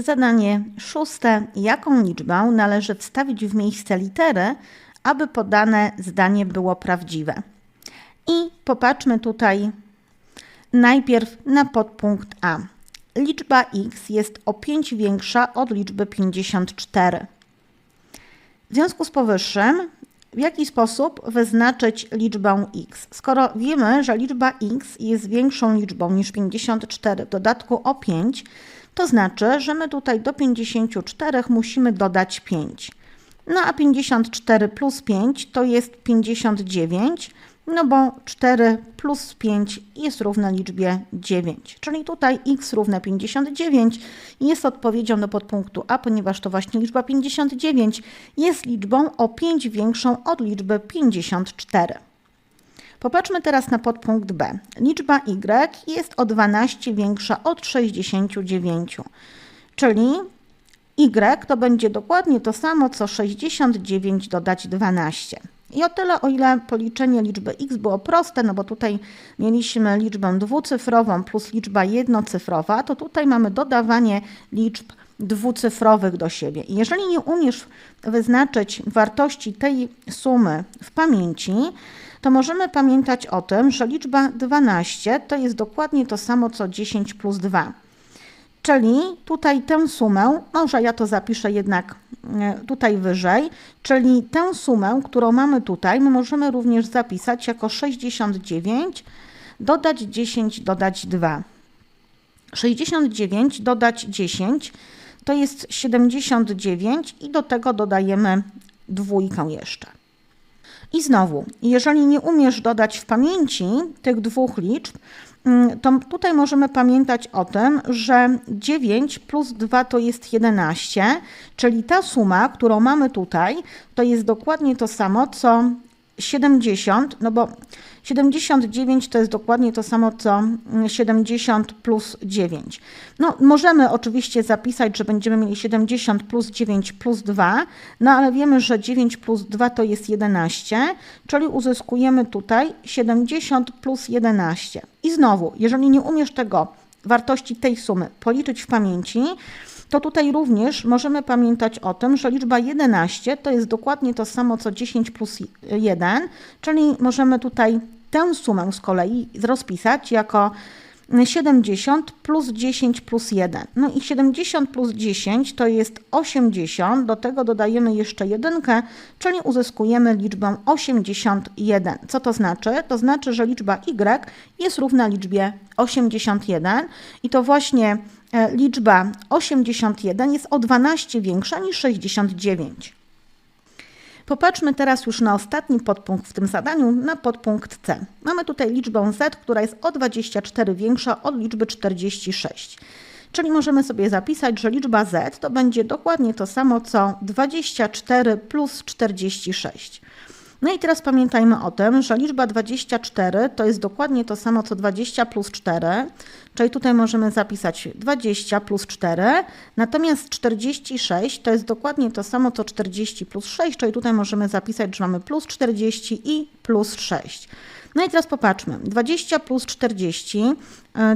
Zadanie szóste. Jaką liczbę należy wstawić w miejsce litery, aby podane zdanie było prawdziwe? I popatrzmy tutaj najpierw na podpunkt A. Liczba x jest o 5 większa od liczby 54. W związku z powyższym, w jaki sposób wyznaczyć liczbę x? Skoro wiemy, że liczba x jest większą liczbą niż 54 w dodatku o 5, to znaczy, że my tutaj do 54 musimy dodać 5. No a 54 plus 5 to jest 59, no bo 4 plus 5 jest równe liczbie 9. Czyli tutaj x równe 59 jest odpowiedzią do podpunktu A, ponieważ to właśnie liczba 59 jest liczbą o 5 większą od liczby 54. Popatrzmy teraz na podpunkt B. Liczba y jest o 12 większa od 69, czyli y to będzie dokładnie to samo, co 69 dodać 12. I o tyle, o ile policzenie liczby x było proste, no bo tutaj mieliśmy liczbę dwucyfrową plus liczba jednocyfrowa, to tutaj mamy dodawanie liczb dwucyfrowych do siebie. I jeżeli nie umiesz wyznaczyć wartości tej sumy w pamięci, to możemy pamiętać o tym, że liczba 12 to jest dokładnie to samo co 10 plus 2. Czyli tutaj tę sumę, może ja to zapiszę jednak e, tutaj wyżej, czyli tę sumę, którą mamy tutaj, my możemy również zapisać jako 69, dodać 10, dodać 2. 69 dodać 10 to jest 79 i do tego dodajemy dwójkę jeszcze. I znowu, jeżeli nie umiesz dodać w pamięci tych dwóch liczb, mm, to tutaj możemy pamiętać o tym, że 9 plus 2 to jest 11, czyli ta suma, którą mamy tutaj, to jest dokładnie to samo, co 70, no bo 79 to jest dokładnie to samo co 70 plus 9. No, możemy oczywiście zapisać, że będziemy mieli 70 plus 9 plus 2, no ale wiemy, że 9 plus 2 to jest 11, czyli uzyskujemy tutaj 70 plus 11. I znowu, jeżeli nie umiesz tego wartości tej sumy policzyć w pamięci, to tutaj również możemy pamiętać o tym, że liczba 11 to jest dokładnie to samo co 10 plus 1, czyli możemy tutaj tę sumę z kolei rozpisać jako 70 plus 10 plus 1. No i 70 plus 10 to jest 80, do tego dodajemy jeszcze jedynkę, czyli uzyskujemy liczbę 81. Co to znaczy? To znaczy, że liczba y jest równa liczbie 81 i to właśnie e, liczba 81 jest o 12 większa niż 69. Popatrzmy teraz już na ostatni podpunkt w tym zadaniu, na podpunkt C. Mamy tutaj liczbę z, która jest o 24 większa od liczby 46. Czyli możemy sobie zapisać, że liczba z to będzie dokładnie to samo co 24 plus 46. No i teraz pamiętajmy o tym, że liczba 24 to jest dokładnie to samo co 20 plus 4, czyli tutaj możemy zapisać 20 plus 4, natomiast 46 to jest dokładnie to samo co 40 plus 6, czyli tutaj możemy zapisać, że mamy plus 40 i plus 6. No i teraz popatrzmy, 20 plus 40 y,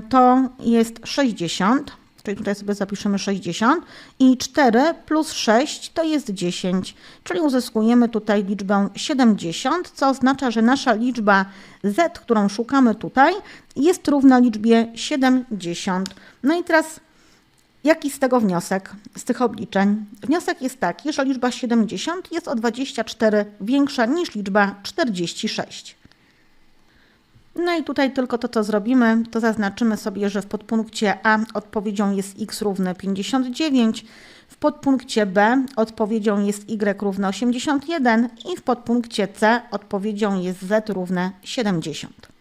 to jest 60, czyli tutaj sobie zapiszemy 60 i 4 plus 6 to jest 10, czyli uzyskujemy tutaj liczbę 70, co oznacza, że nasza liczba z, którą szukamy tutaj, jest równa liczbie 70. No i teraz Jaki z tego wniosek, z tych obliczeń? Wniosek jest taki, że liczba 70 jest o 24 większa niż liczba 46. No i tutaj tylko to, co zrobimy, to zaznaczymy sobie, że w podpunkcie A odpowiedzią jest x równe 59, w podpunkcie B odpowiedzią jest y równe 81 i w podpunkcie C odpowiedzią jest z równe 70.